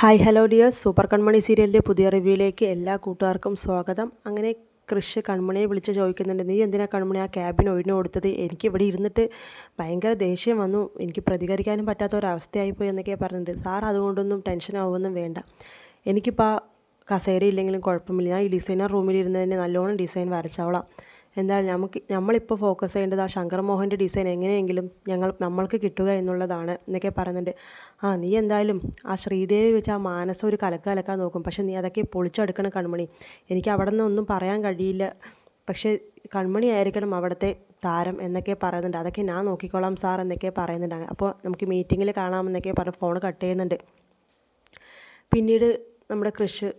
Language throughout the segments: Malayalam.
Hi hello dear super Kanmani സീരിയലിന്റെ പുതിയ റിവ്യൂയിലേക്ക് എല്ലാ കൂട്ടുകാർക്കും സ്വാഗതം. അങ്ങനെ കൃഷ് കൺമണിയെ വിളിച്ച് ചോദിക്കുന്നുണ്ട് നീ എന്തിനാ കൺമണി ആ ക്യാബിന് ഒഴിഞ്ഞു കൊടുത്തത്? എനിക്ക് ഇവിടെ ഇരുന്നിട്ട് ഭയങ്കര ദേഷ്യം വന്നു. എനിക്ക് പ്രതികരിക്കാനും പറ്റാത്ത ഒരവസ്ഥയായിപ്പോയി എന്നൊക്കെ പറഞ്ഞിട്ടുണ്ട് സാർ അതുകൊണ്ടൊന്നും ടെൻഷൻ ആവുമൊന്നും വേണ്ട. എനിക്കിപ്പോൾ കസേര ഇല്ലെങ്കിലും കുഴപ്പമില്ല. ഞാൻ ഈ ഡിസൈനർ റൂമിൽ ഇരുന്ന് തന്നെ നല്ലോണം ഡിസൈൻ വരച്ചോളാം. എന്തായാലും നമുക്ക് നമ്മളിപ്പോൾ ഫോക്കസ് ചെയ്യേണ്ടത് ആ ശങ്കർ മോഹന്റെ ഡിസൈൻ എങ്ങനെയെങ്കിലും ഞങ്ങൾ നമ്മൾക്ക് കിട്ടുക എന്നുള്ളതാണ് എന്നൊക്കെ പറയുന്നുണ്ട്. ആ നീ എന്തായാലും ആ ശ്രീദേവി വെച്ച് ആ മാനസം ഒരു കലക്ക് കലക്കാൻ നോക്കും. പക്ഷെ നീ അതൊക്കെ പൊളിച്ചെടുക്കണം കൺമണി. എനിക്ക് അവിടെ നിന്ന് ഒന്നും പറയാൻ കഴിയില്ല. പക്ഷേ കൺമണി ആയിരിക്കണം അവിടുത്തെ താരം എന്നൊക്കെ പറയുന്നുണ്ട്. അതൊക്കെ ഞാൻ നോക്കിക്കോളാം സാർ എന്നൊക്കെ പറയുന്നുണ്ട്. അപ്പോൾ നമുക്ക് മീറ്റിങ്ങിൽ കാണാമെന്നൊക്കെ പറഞ്ഞ് ഫോൺ കട്ട് ചെയ്യുന്നുണ്ട്. പിന്നീട് നമ്മുടെ കൃഷ്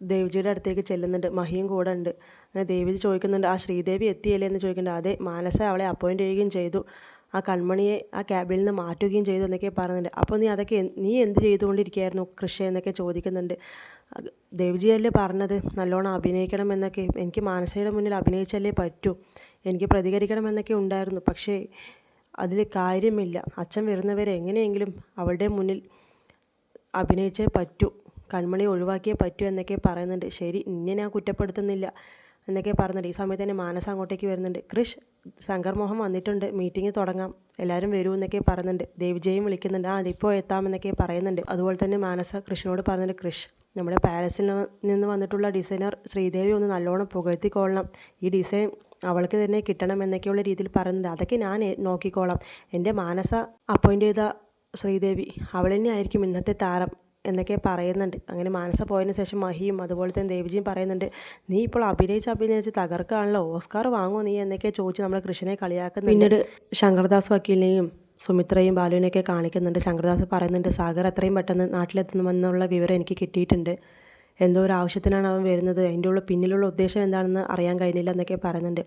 ദേവ്ജിയുടെ അടുത്തേക്ക് ചെല്ലുന്നുണ്ട്. മഹിയും കൂടെ ഉണ്ട്. അങ്ങനെ ദേവജി ചോദിക്കുന്നുണ്ട് ആ ശ്രീദേവി എത്തിയല്ലേ? എന്ന് ചോദിക്കുന്നുണ്ട്. അതെ മാനസ അവളെ അപ്പോയിന്റ് ചെയ്യുകയും ചെയ്തു. ആ കൺമണിയെ ആ ക്യാബിൽ നിന്ന് മാറ്റുകയും ചെയ്തു എന്നൊക്കെ പറയുന്നുണ്ട് അപ്പോൾ നീ അതൊക്കെ നീ എന്ത് ചെയ്തുകൊണ്ടിരിക്കുകയായിരുന്നു? കൃഷി എന്നൊക്കെ ചോദിക്കുന്നുണ്ട്. ദേവ്ജിയല്ലേ പറഞ്ഞത്? നല്ലോണം അഭിനയിക്കണം എന്നൊക്കെ. എനിക്ക് മാനസയുടെ മുന്നിൽ അഭിനയിച്ചല്ലേ പറ്റൂ. എനിക്ക് പ്രതികരിക്കണം എന്നൊക്കെ ഉണ്ടായിരുന്നു. പക്ഷേ അതിൽ കാര്യമില്ല. അച്ഛൻ വരുന്നവരെ എങ്ങനെയെങ്കിലും അവളുടെ മുന്നിൽ അഭിനയിച്ചേ പറ്റൂ. കൺമണി ഒഴിവാക്കിയേ പറ്റൂ എന്നൊക്കെ പറയുന്നുണ്ട്. ശരി നിന്നെ ഞാൻ കുറ്റപ്പെടുത്തുന്നില്ല എന്നൊക്കെ പറയുന്നുണ്ട്. ഈ സമയത്ത് തന്നെ മാനസ അങ്ങോട്ടേക്ക് വരുന്നുണ്ട്. കൃഷ് ശങ്കർ മോഹൻ വന്നിട്ടുണ്ട്. മീറ്റിംഗ് തുടങ്ങാം. എല്ലാവരും വരൂ എന്നൊക്കെ പറയുന്നുണ്ട്. ദേവിജയും വിളിക്കുന്നുണ്ട്. ആ ഇപ്പോൾ എത്താമെന്നൊക്കെ പറയുന്നുണ്ട്. അതുപോലെ തന്നെ മാനസ കൃഷ്ണനോട് പറയുന്നുണ്ട് കൃഷ് നമ്മുടെ പാരീസിൽ നിന്ന് വന്നിട്ടുള്ള ഡിസൈനർ ശ്രീദേവി ഒന്ന് നല്ലോണം പുകഴ്ത്തിക്കൊള്ളണം. ഈ ഡിസൈൻ അവൾക്ക് തന്നെ കിട്ടണം എന്നൊക്കെയുള്ള രീതിയിൽ പറയുന്നുണ്ട്. അതൊക്കെ ഞാൻ നോക്കിക്കോളാം. എന്റെ മാനസ അപ്പോയിന്റ് ചെയ്ത ശ്രീദേവി അവൾ തന്നെയായിരിക്കും ഇന്നത്തെ താരം. എന്നൊക്കെ പറയുന്നുണ്ട്. അങ്ങനെ മാനസ പോയതിന് ശേഷം മഹിയും അതുപോലെ തന്നെ ദേവിജിയും പറയുന്നുണ്ട് നീ ഇപ്പോൾ അഭിനയിച്ച് അഭിനയിച്ച് തകർക്കാണല്ലോ ഓസ്കാർ വാങ്ങുമോ നീ? എന്നൊക്കെ ചോദിച്ച് നമ്മൾ കൃഷ്ണനെ കളിയാക്കുന്നു പിന്നീട് ശങ്കർദാസ് വക്കീലിനെയും സുമിത്രയും ബാലുവിനെയൊക്കെ കാണിക്കുന്നുണ്ട്. ശങ്കർദാസ് പറയുന്നുണ്ട് സാഗർ എത്രയും പെട്ടെന്ന് നാട്ടിലെത്തുമെന്നുള്ള വിവരം എനിക്ക് കിട്ടിയിട്ടുണ്ട്. എന്തോ ഒരു ആവശ്യത്തിനാണ് അവൻ വരുന്നത്. അതിന്റെ ഉള്ള പിന്നിലുള്ള ഉദ്ദേശം എന്താണെന്ന് അറിയാൻ കഴിഞ്ഞില്ല എന്നൊക്കെ പറയുന്നുണ്ട്.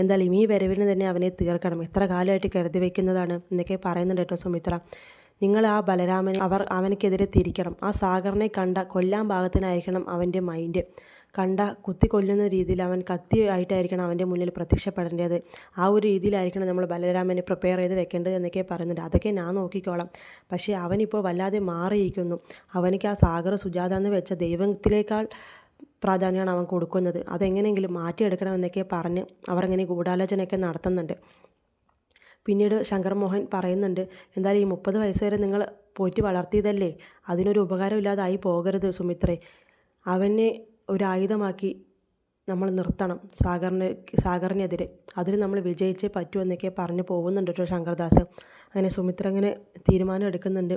എന്തായാലും ഈ വരവിന് തന്നെ അവനെ തീർക്കണം. എത്ര കാലമായിട്ട് കരുതി വയ്ക്കുന്നതാണ് എന്നൊക്കെ പറയുന്നുണ്ട് കേട്ടോ സുമിത്ര. നിങ്ങൾ ആ ബലരാമനെ അവർ അവനക്കെതിരെ തിരിക്കണം. ആ സാഗറിനെ കണ്ട കൊല്ലാൻ പാകത്തിനായിരിക്കണം അവന്റെ മൈൻഡ് കണ്ട കുത്തി കൊല്ലുന്ന രീതിയിൽ അവൻ കത്തി ആയിട്ടായിരിക്കണം അവന്റെ മുന്നിൽ പ്രത്യക്ഷപ്പെടേണ്ടത്. ആ ഒരു രീതിയിലായിരിക്കണം നമ്മൾ ബലരാമനെ പ്രിപ്പയർ ചെയ്ത് വെക്കേണ്ടത് എന്നൊക്കെ പറയുന്നുണ്ട്. അതൊക്കെ ഞാൻ നോക്കിക്കോളാം. പക്ഷേ അവനിപ്പോൾ വല്ലാതെ മാറിയിരിക്കുന്നു. അവനിക്ക് ആ സാഗർ സുജാത എന്ന് വെച്ച ദൈവത്തിലേക്കാൾ പ്രാധാന്യമാണ് അവൻ കൊടുക്കുന്നത്. അതെങ്ങനെയെങ്കിലും മാറ്റിയെടുക്കണം എന്നൊക്കെ പറഞ്ഞ് അവർ അങ്ങനെ ഗൂഢാലോചനയൊക്കെ നടത്തുന്നുണ്ട്. പിന്നീട് ശങ്കർ മോഹൻ പറയുന്നുണ്ട് എന്തായാലും ഈ മുപ്പത് വയസ്സ് വരെ നിങ്ങൾ പോറ്റി വളർത്തിയതല്ലേ? അതിനൊരു ഉപകാരമില്ലാതായി പോകരുത് സുമിത്രേ. അവനെ ഒരു ആയുധമാക്കി നമ്മൾ നിർത്തണം സാഗറിന് സാഗറിനെതിരെ. അതിൽ നമ്മൾ വിജയിച്ചേ പറ്റൂ എന്നൊക്കെ പറഞ്ഞു പോകുന്നുണ്ട് കേട്ടോ ശങ്കർദാസ്. അങ്ങനെ സുമിത്ര അങ്ങനെ തീരുമാനം എടുക്കുന്നുണ്ട്.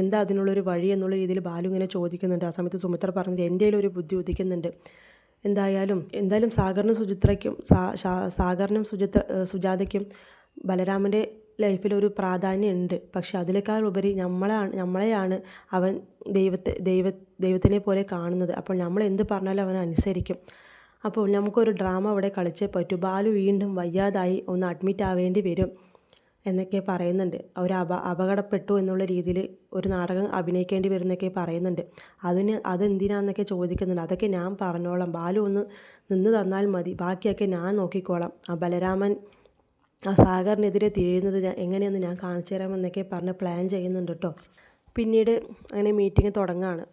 എന്താ അതിനുള്ളൊരു വഴി എന്നുള്ള രീതിയിൽ ബാലു ഇങ്ങനെ ചോദിക്കുന്നുണ്ട്. ആ സമയത്ത് സുമിത്ര പറഞ്ഞത് എന്റെ ഒരു ബുദ്ധി ഉദിക്കുന്നുണ്ട്. എന്തായാലും എന്തായാലും സാഗറിനും സുചിത്രയ്ക്കും സാഗറിനും സുചിത്ര സുജാതയ്ക്കും ബലരാമന്റെ ലൈഫിൽ ഒരു പ്രാധാന്യം ഉണ്ട്. പക്ഷെ അതിനേക്കാൾ ഉപരി നമ്മളാണ് നമ്മളെയാണ് അവൻ ദൈവത്തെ ദൈവ ദൈവത്തിനെ പോലെ കാണുന്നത്. അപ്പോൾ നമ്മൾ എന്ത് പറഞ്ഞാലും അവൻ അനുസരിക്കും. അപ്പോൾ നമുക്കൊരു ഡ്രാമ അവിടെ കളിച്ചേ പറ്റൂ. ബാലു വീണ്ടും വയ്യാതായി ഒന്ന് അഡ്മിറ്റ് ആവേണ്ടി വരും എന്നൊക്കെ പറയുന്നുണ്ട്. അവർ അപ അപകടപ്പെട്ടു എന്നുള്ള രീതിയിൽ ഒരു നാടകം അഭിനയിക്കേണ്ടി വരുന്നൊക്കെ പറയുന്നുണ്ട്. അതിന് അതെന്തിനാന്നൊക്കെ ചോദിക്കുന്നുണ്ട്. അതൊക്കെ ഞാൻ പറഞ്ഞോളാം. ബാലു ഒന്ന് നിന്ന് തന്നാൽ മതി. ബാക്കിയൊക്കെ ഞാൻ നോക്കിക്കോളാം. ആ ബലരാമൻ ആ സാഗറിനെതിരെ തിരിയുന്നത് ഞാൻ എങ്ങനെയെന്ന് ഞാൻ കാണിച്ചു തരാമെന്നൊക്കെ പറഞ്ഞ് പ്ലാൻ ചെയ്യുന്നുണ്ട് കേട്ടോ പിന്നീട് അങ്ങനെ മീറ്റിംഗ് തുടങ്ങുകയാണ്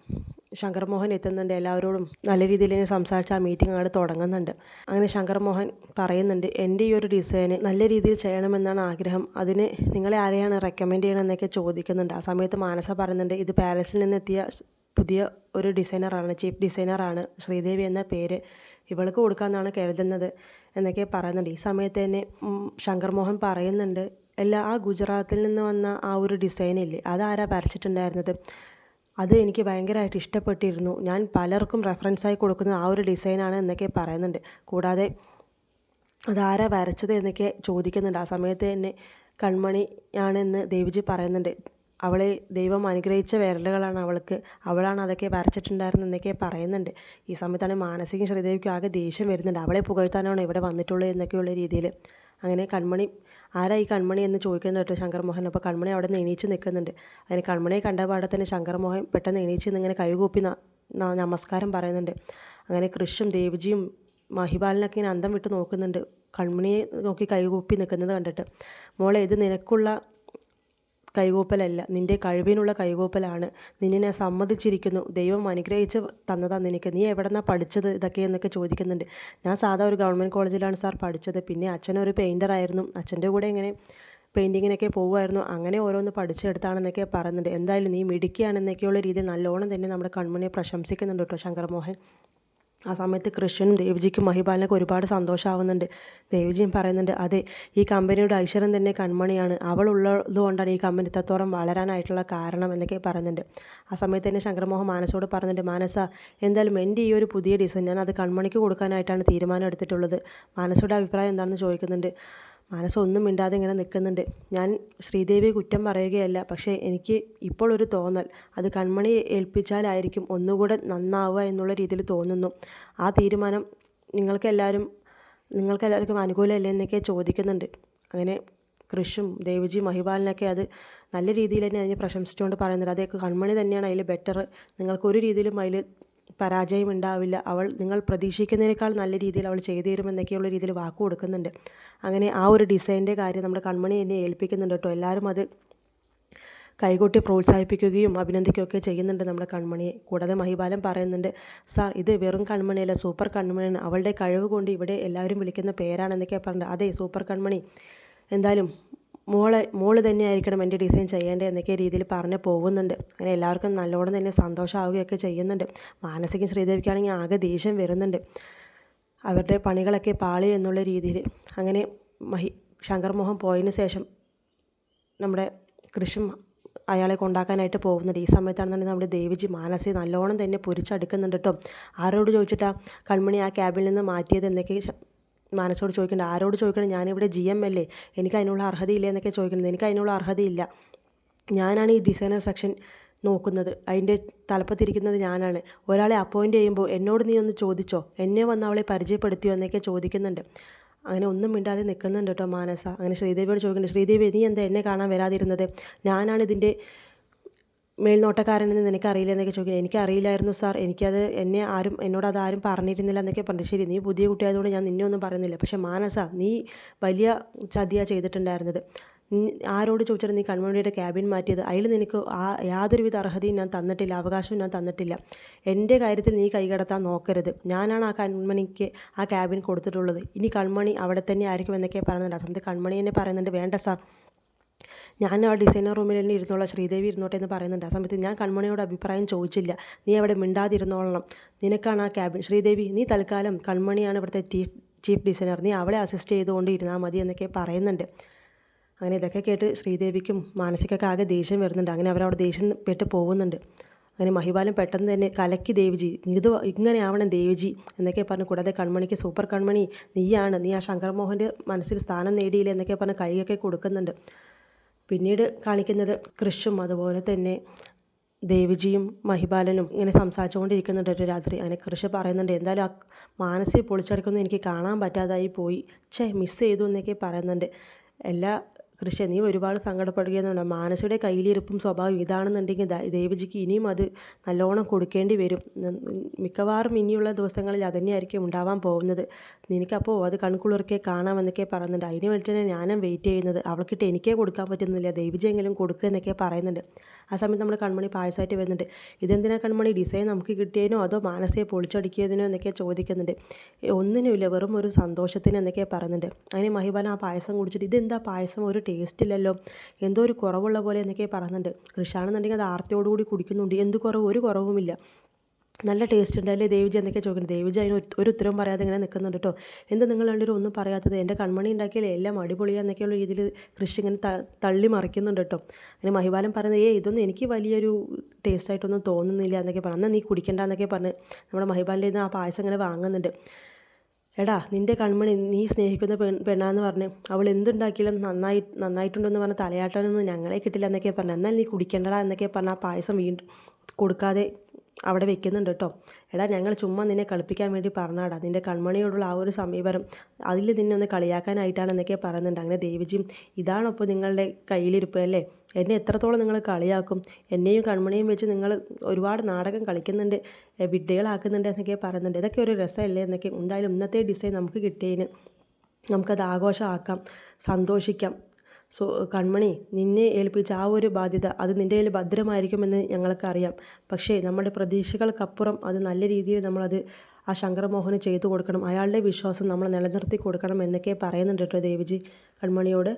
ശങ്കർ മോഹൻ എത്തുന്നുണ്ട്. എല്ലാവരോടും നല്ല രീതിയിൽ സംസാരിച്ച് ആ മീറ്റിംഗ് അങ്ങോട്ട് തുടങ്ങുന്നുണ്ട്. അങ്ങനെ ശങ്കർ മോഹൻ പറയുന്നുണ്ട് എന്റെ ഈ ഒരു ഡിസൈന് നല്ല രീതിയിൽ ചെയ്യണമെന്നാണ് ആഗ്രഹം. അതിന് നിങ്ങളെ ആരെയാണ് റെക്കമെൻഡ് ചെയ്യണമെന്നൊക്കെ ചോദിക്കുന്നുണ്ട്. ആ സമയത്ത് മാനസ പറയുന്നുണ്ട് ഇത് പാരീസിൽ നിന്നെത്തിയ പുതിയ ഒരു ഡിസൈനറാണ് ചീഫ് ഡിസൈനറാണ് ശ്രീദേവി എന്ന പേര് ഇവൾക്ക് കൊടുക്കാമെന്നാണ് കരുതുന്നത് എന്നൊക്കെ പറയുന്നുണ്ട്. ഈ സമയത്ത് തന്നെ ശങ്കർ മോഹൻ പറയുന്നുണ്ട് എല്ലാ ആ ഗുജറാത്തിൽ നിന്ന് വന്ന ആ ഒരു ഡിസൈൻ ഇല്ലേ? അതാരാ വരച്ചിട്ടുണ്ടായിരുന്നത്? അത് എനിക്ക് ഭയങ്കരമായിട്ട് ഇഷ്ടപ്പെട്ടിരുന്നു. ഞാൻ പലർക്കും റെഫറൻസായി കൊടുക്കുന്ന ആ ഒരു ഡിസൈനാണ് എന്നൊക്കെ പറയുന്നുണ്ട്. കൂടാതെ അതാരാ വരച്ചത്? എന്നൊക്കെ ചോദിക്കുന്നുണ്ട്. ആ സമയത്ത് തന്നെ കൺമണി ആണെന്ന് ദേവിജി പറയുന്നുണ്ട്. അവളെ ദൈവം അനുഗ്രഹിച്ച വിരലുകളാണ് അവൾക്ക്. അവളാണ് അതൊക്കെ വരച്ചിട്ടുണ്ടായിരുന്നത് എന്നൊക്കെ പറയുന്നുണ്ട്. ഈ സമയത്താണ് മാനസിക ശ്രീദേവിക്ക് ആകെ ദേഷ്യം വരുന്നുണ്ട്. അവളെ പുകഴ്ത്താനാണ് ഇവിടെ വന്നിട്ടുള്ളത് എന്നൊക്കെയുള്ള രീതിയിൽ. അങ്ങനെ കൺമണി ആരാ ഈ കൺമണി എന്ന് ചോദിക്കുന്നത് കേട്ടോ ശങ്കർ മോഹൻ അപ്പോൾ കൺമണി അവിടെ നിന്ന് എണീച്ച് നിൽക്കുന്നുണ്ട്. അങ്ങനെ കൺമണിയെ കണ്ട പാടെ തന്നെ ശങ്കർ മോഹൻ പെട്ടെന്ന് എണീച്ച് നിന്നിങ്ങനെ കൈകൂപ്പി നമസ്കാരം പറയുന്നുണ്ട്. അങ്ങനെ കൃഷും ദേവിജിയും മഹിബാലിനൊക്കെ ഇങ്ങനെ അന്തം വിട്ട് നോക്കുന്നുണ്ട്. കൺമണിയെ നോക്കി കൈകൂപ്പി നിൽക്കുന്നത് കണ്ടിട്ട്. മോളെ ഇത് നിനക്കുള്ള കൈകൂപ്പലല്ല. നിന്റെ കഴിവിനുള്ള കൈകൂപ്പലാണ്. നിന്നെ സമ്മതിച്ചിരിക്കുന്നു. ദൈവം അനുഗ്രഹിച്ച് തന്നതാണ് നിനക്ക്. നീ എവിടെന്നാ പഠിച്ചത്? ഇതൊക്കെ എന്നൊക്കെ ചോദിക്കുന്നുണ്ട്. ഞാൻ സാധാ ഒരു ഗവൺമെന്റ് കോളേജിലാണ് സാർ പഠിച്ചത്. പിന്നെ അച്ഛനൊരു പെയിന്ററായിരുന്നു അച്ഛന്റെ കൂടെ ഇങ്ങനെ പെയിന്റിങ്ങിനൊക്കെ പോകുമായിരുന്നു അങ്ങനെ ഓരോന്ന് പഠിച്ചെടുത്താണെന്നൊക്കെ പറയുന്നുണ്ട്. എന്തായാലും നീ മിടുക്കിയാണെന്നൊക്കെയുള്ള രീതിയിൽ നല്ലോണം തന്നെ നമ്മുടെ കൺമണിയെ പ്രശംസിക്കുന്നുണ്ട് കേട്ടോ ശങ്കർ മോഹൻ ആ സമയത്ത് കൃഷ്ണനും ദേവ്ജിക്കും മഹിപാലിനൊക്കെ ഒരുപാട് സന്തോഷമാവുന്നുണ്ട് ദേവ്ജിയും പറയുന്നുണ്ട് അതെ ഈ കമ്പനിയുടെ ഐശ്വര്യം തന്നെ കൺമണിയാണ്. അവൾ ഉള്ളത് കൊണ്ടാണ് ഈ കമ്പനി ഇത്രത്തോളം വളരാനായിട്ടുള്ള കാരണം എന്നൊക്കെ പറയുന്നുണ്ട്. ആ സമയത്ത് തന്നെ ശങ്കർമോഹൻ മാനസോട് പറയുന്നുണ്ട് മാനസ എന്തായാലും എന്റെ ഈ ഒരു പുതിയ ഡിസൈൻ ഞാൻ അത് കൺമണിക്ക് കൊടുക്കാനായിട്ടാണ് തീരുമാനം എടുത്തിട്ടുള്ളത്. മാനസയുടെ അഭിപ്രായം എന്താണെന്ന് ചോദിക്കുന്നുണ്ട്. മാനസ ഒന്നും മിണ്ടാതെ ഇങ്ങനെ നിൽക്കുന്നുണ്ട്. ഞാൻ ശ്രീദേവി കുറ്റം പറയുകയല്ല പക്ഷേ എനിക്ക് ഇപ്പോൾ ഒരു തോന്നൽ. അത് കൺമണി ഏൽപ്പിച്ചാലായിരിക്കും ഒന്നുകൂടെ നന്നാവുക എന്നുള്ള രീതിയിൽ തോന്നുന്നു. ആ തീരുമാനം നിങ്ങൾക്കെല്ലാവരും നിങ്ങൾക്കെല്ലാവർക്കും അനുകൂലമല്ലേ എന്നൊക്കെ ചോദിക്കുന്നുണ്ട്. അങ്ങനെ കൃഷും ദേവജി മഹിപാലിനൊക്കെ അത് നല്ല രീതിയിൽ തന്നെ അതിനെ പ്രശംസിച്ചുകൊണ്ട് പറയുന്നുണ്ട്. അതൊക്കെ കൺമണി തന്നെയാണ് അതിൽ ബെറ്റർ നിങ്ങൾക്കൊരു രീതിയിലും അതിൽ പരാജയം ഉണ്ടാവില്ല അവൾ നിങ്ങൾ പ്രതീക്ഷിക്കുന്നതിനേക്കാൾ നല്ല രീതിയിൽ അവൾ ചെയ്തു തരുമെന്നൊക്കെയുള്ള രീതിയിൽ വാക്ക് കൊടുക്കുന്നുണ്ട്. അങ്ങനെ ആ ഒരു ഡിസൈനിന്റെ കാര്യം നമ്മുടെ കൺമണി എന്നെ ഏൽപ്പിക്കുന്നുണ്ട് കേട്ടോ. എല്ലാവരും അത് കൈകൊട്ടി പ്രോത്സാഹിപ്പിക്കുകയും അഭിനന്ദിക്കുകയൊക്കെ ചെയ്യുന്നുണ്ട് നമ്മുടെ കൺമണിയെ. കൂടാതെ മഹിബാലൻ പറയുന്നുണ്ട് സാർ ഇത് വെറും കൺമണിയല്ല സൂപ്പർ കൺമണിയാണ്. അവളുടെ കഴിവ് കൊണ്ട് ഇവിടെ എല്ലാവരും വിളിക്കുന്ന പേരാണെന്നൊക്കെ പറഞ്ഞിട്ട് അതെ സൂപ്പർ കൺമണി. എന്തായാലും മോളെ മോൾ തന്നെയായിരിക്കണം എന്റെ ഡിസൈൻ ചെയ്യേണ്ടത് എന്നൊക്കെ രീതിയിൽ പറഞ്ഞ് പോകുന്നുണ്ട്. അങ്ങനെ എല്ലാവർക്കും നല്ലോണം തന്നെ സന്തോഷമാവുകയൊക്കെ ചെയ്യുന്നുണ്ട്. മാനസികം ശ്രീദേവിക്കാണെങ്കിൽ ആകെ ദേഷ്യം വരുന്നുണ്ട്. അവരുടെ പണികളൊക്കെ പാളി എന്നുള്ള രീതിയിൽ. അങ്ങനെ മഹി ശങ്കർമോഹൻ പോയതിന് ശേഷം നമ്മുടെ കൃഷി അയാളെ കൊണ്ടാക്കാനായിട്ട് പോകുന്നുണ്ട്. ഈ സമയത്താണെന്നുണ്ടെങ്കിൽ നമ്മുടെ ദേവിജി മാനസി നല്ലോണം തന്നെ പൊരിച്ചടുക്കുന്നുണ്ട് കേട്ടോ. ആരോട് ചോദിച്ചിട്ടാ കൺമണി ആ ക്യാബിൽ നിന്ന് മാറ്റിയത് എന്നൊക്കെ മാനസോട് ചോദിക്കേണ്ടത് ആരോട് ചോദിക്കണം ഞാനിവിടെ ജി എം അല്ലേ എനിക്ക് അതിനുള്ള അർഹതയില്ല എന്നൊക്കെ ചോദിക്കുന്നത്. എനിക്ക് അതിനുള്ള അർഹതയില്ല. ഞാനാണ് ഈ ഡിസൈനർ സെക്ഷൻ നോക്കുന്നത്. അതിന്റെ തലപ്പത്തിരിക്കുന്നത് ഞാനാണ്. ഒരാളെ അപ്പോയിന്റ് ചെയ്യുമ്പോൾ എന്നോട് നീ ഒന്ന് ചോദിച്ചോ? എന്നെ വന്ന് അവളെ പരിചയപ്പെടുത്തിയോ എന്നൊക്കെ ചോദിക്കുന്നുണ്ട്. അങ്ങനെ ഒന്നും മിണ്ടാതെ നിൽക്കുന്നുണ്ട് കേട്ടോ മാനസ. അങ്ങനെ ശ്രീദേവിയോട് ചോദിക്കുന്നുണ്ട് ശ്രീദേവി നീ എന്താ എന്നെ കാണാൻ വരാതിരുന്നത്? ഞാനാണ് ഇതിന്റെ മേൽനോട്ടക്കാരനെന്ന് നിനക്കറിയില്ല എന്നൊക്കെ ചോദിക്കുന്നത് എനിക്കറിയില്ലായിരുന്നു സാർ. എനിക്കത് എന്നെ ആരും എന്നോട് അത് ആരും പറഞ്ഞിരുന്നില്ല എന്നൊക്കെ പറഞ്ഞു. ശരി നീ പുതിയ കുട്ടിയായതുകൊണ്ട് ഞാൻ നിന്നെ ഒന്നും പറയുന്നില്ല. പക്ഷേ മാനസ നീ വലിയ ചതിയാണ് ചെയ്തിട്ടുണ്ടായിരുന്നത്. ആരോട് ചോദിച്ചാലും നീ കൺമണിയുടെ ക്യാബിൻ മാറ്റിയത്. അതിൽ നിനക്ക് ആ യാതൊരുവിധ അർഹതയും ഞാൻ തന്നിട്ടില്ല. അവകാശവും ഞാൻ തന്നിട്ടില്ല. എന്റെ കാര്യത്തിൽ നീ കൈകടത്താൻ നോക്കരുത്. ഞാനാണ് ആ കൺമണിക്ക് ആ ക്യാബിൻ കൊടുത്തിട്ടുള്ളത്. ഇനി കൺമണി അവിടെ തന്നെ ആയിരിക്കും എന്നൊക്കെ പറയുന്നുണ്ട്. ആ സമയത്ത് കൺമണി എന്നെ പറയുന്നുണ്ട്. വേണ്ട സാർ. ഞാൻ ആ ഡിസൈനർ റൂമിൽ തന്നെ ഇരുന്നോളാം ശ്രീദേവി ഇരുന്നോട്ടെ എന്ന് പറയുന്നുണ്ട്. ആ സമയത്ത് ഞാൻ കൺമണിയോട് അഭിപ്രായം ചോദിച്ചില്ല. നീ അവിടെ മിണ്ടാതിരുന്നോളണം. നിനക്കാണ് ആ ക്യാബിൻ ശ്രീദേവി നീ തൽക്കാലം കൺമണിയാണ് ഇവിടുത്തെ ചീഫ് ചീഫ് ഡിസൈനർ നീ അവളെ അസിസ്റ്റ് ചെയ്തുകൊണ്ട് ഇരുന്നാൽ മതി എന്നൊക്കെ പറയുന്നുണ്ട്. അങ്ങനെ ഇതൊക്കെ കേട്ട് ശ്രീദേവിക്കും മാനസികൊക്കെ ആകെ ദേഷ്യം വരുന്നുണ്ട്. അങ്ങനെ അവരവിടെ ദേഷ്യം പെട്ട് പോകുന്നുണ്ട്. അങ്ങനെ മഹിബാലൻ പെട്ടെന്ന് തന്നെ കലക്കി ദേവിജി ഇത് ഇങ്ങനെ ആവണം ദേവിജി എന്നൊക്കെ പറഞ്ഞു കൂടാതെ കൺമണിക്ക് സൂപ്പർ കൺമണി നീയാണ്. നീ ആ ശങ്കർ മോഹന്റെ മനസ്സിൽ സ്ഥാനം നേടിയില്ലേ എന്നൊക്കെ പറഞ്ഞ് കൈയൊക്കെ കൊടുക്കുന്നുണ്ട്. പിന്നീട് കാണിക്കുന്നത് കൃഷും അതുപോലെ തന്നെ ദേവിജിയും മഹിപാലനും ഇങ്ങനെ സംസാരിച്ചുകൊണ്ടിരിക്കുന്നുണ്ട് ഒരു രാത്രി. അങ്ങനെ കൃഷി പറയുന്നുണ്ട് എന്തായാലും ആ മാനസിക പൊളിച്ചടുക്കുന്നത് എനിക്ക് കാണാൻ പറ്റാതായി പോയി. ഛേ മിസ്സ് ചെയ്തു എന്നൊക്കെ പറയുന്നുണ്ട്. എല്ലാ കൃഷി നീ ഒരുപാട് സങ്കടപ്പെടുകയെന്നുണ്ട്. മാനസയുടെ കയ്യിലിരിപ്പും സ്വഭാവം ഇതാണെന്നുണ്ടെങ്കിൽ ദേവജിക്ക് ഇനിയും അത് നല്ലോണം കൊടുക്കേണ്ടി വരും. മിക്കവാറും ഇനിയുള്ള ദിവസങ്ങളിൽ അതുതന്നെയായിരിക്കും ഉണ്ടാവാൻ പോകുന്നത്. നിനക്കപ്പോൾ അത് കൺകുളിർക്കെ കാണാമെന്നൊക്കെ പറയുന്നുണ്ട്. അതിന് വേണ്ടിയിട്ടാണ് ഞാനും വെയിറ്റ് ചെയ്യുന്നത്. അവൾക്കിട്ട് എനിക്കേ കൊടുക്കാൻ പറ്റുന്നില്ല. ദേവിജെങ്കിലും കൊടുക്കുക എന്നൊക്കെ പറയുന്നുണ്ട്. ആ സമയത്ത് നമ്മൾ കൺമണി പായസമായിട്ട് വരുന്നുണ്ട്. ഇതെന്തിനാ കൺമണി ഡിസൈൻ നമുക്ക് കിട്ടിയതിനോ അതോ മാനസയെ പൊളിച്ചടിക്കിയതിനോ എന്നൊക്കെ ചോദിക്കുന്നുണ്ട്. ഒന്നിനുമില്ല വെറും ഒരു സന്തോഷത്തിന് എന്നൊക്കെ പറയുന്നുണ്ട്. അതിന് മഹിബാൻ ആ പായസം കുടിച്ചിട്ട് ഇതെന്താ പായസം? ഒരു ടേസ്റ്റ് ഇല്ലല്ലോ എന്തോ ഒരു കുറവുള്ള പോലെ എന്നൊക്കെ പറയുന്നുണ്ട്. കൃഷാണെന്നുണ്ടെങ്കിൽ അത് ആർത്തിയോടുകൂടി കുടിക്കുന്നുണ്ട്. എന്ത് കുറവ്? ഒരു കുറവുമില്ല. നല്ല ടേസ്റ്റ് ഉണ്ട് അല്ലേ ദേവിജി എന്നൊക്കെ ചോദിക്കുന്നത് ദേവിജി അതിന് ഒരു ഉത്തരവും പറയാതെ ഇങ്ങനെ നിൽക്കുന്നുണ്ട് കേട്ടോ. എന്ത് നിങ്ങൾ രണ്ടുപേരും ഒന്നും പറയാത്തത്? എന്റെ കൺമണി ഉണ്ടാക്കിയാലേ എല്ലാം അടിപൊളിയാന്നൊക്കെയുള്ള രീതിയിൽ കൃഷി ഇങ്ങനെ തള്ളി മറിക്കുന്നുണ്ട് കേട്ടോ. അങ്ങനെ മഹിബാലം പറയുന്നത് ഏ ഇതൊന്നും എനിക്ക് വലിയൊരു ടേസ്റ്റ് ആയിട്ടൊന്നും തോന്നുന്നില്ല എന്നൊക്കെ പറഞ്ഞു. എന്നാൽ നീ കുടിക്കണ്ട എന്നൊക്കെ പറഞ്ഞ് നമ്മുടെ മഹിബാലിന്റെ ആ പായസം ഇങ്ങനെ വാങ്ങുന്നുണ്ട്. എടാ നിന്റെ കൺമണി നീ സ്നേഹിക്കുന്ന പെൺ പെണ്ണാന്ന് പറഞ്ഞ് അവൾ എന്തുണ്ടാക്കിയാലും നന്നായി നന്നായിട്ടുണ്ടെന്ന് പറഞ്ഞ് തലയാട്ടാനൊന്നും ഞങ്ങളെ കിട്ടില്ല എന്നൊക്കെ പറഞ്ഞു എന്നാൽ നീ കുടിക്കണ്ടടാ എന്നൊക്കെ പറഞ്ഞ് ആ പായസം വീണ്ടും കൊടുക്കാതെ അവിടെ വെക്കുന്നുണ്ട് കേട്ടോ. എടാ ഞങ്ങൾ ചുമ്മാ നിന്നെ കളിപ്പിക്കാൻ വേണ്ടി പറഞ്ഞാടാ. നിന്റെ കൺമണിയോടുള്ള ആ ഒരു സമീപനം അതിൽ നിന്നെ ഒന്ന് കളിയാക്കാനായിട്ടാണ് എന്നൊക്കെ പറയുന്നുണ്ട് അങ്ങനെ ദേവിജിയും ഇതാണ് ഇപ്പോൾ നിങ്ങളുടെ കയ്യിലിരിപ്പ് അല്ലേ? എന്നെ എത്രത്തോളം നിങ്ങൾ കളിയാക്കും? എന്നെയും കൺമണിയും വെച്ച് നിങ്ങൾ ഒരുപാട് നാടകം കളിക്കുന്നുണ്ട് വിഡ്ഢികളാക്കുന്നുണ്ട് എന്നൊക്കെ പറയുന്നുണ്ട്. ഇതൊക്കെ ഒരു രസമല്ലേ എന്നൊക്കെ. എന്തായാലും ഇന്നത്തെ ഡിസൈൻ നമുക്ക് കിട്ടിയതിന് നമുക്കത് ആഘോഷമാക്കാം സന്തോഷിക്കാം. സോ കൺമണി നിന്നെ ഏൽപ്പിച്ച ആ ഒരു ബാധ്യത അത് നിന്റെ കയ്യിൽ ഭദ്രമായിരിക്കുമെന്ന് ഞങ്ങൾക്കറിയാം പക്ഷേ നമ്മുടെ പ്രതീക്ഷകൾക്കപ്പുറം അത് നല്ല രീതിയിൽ നമ്മളത് ആ ശങ്കരമോഹന് ചെയ്തു കൊടുക്കണം. അയാളുടെ വിശ്വാസം നമ്മൾ നിലനിർത്തി കൊടുക്കണം എന്നൊക്കെ പറയുന്നുണ്ട് കേട്ടോ ദേവിജി കൺമണിയോട്.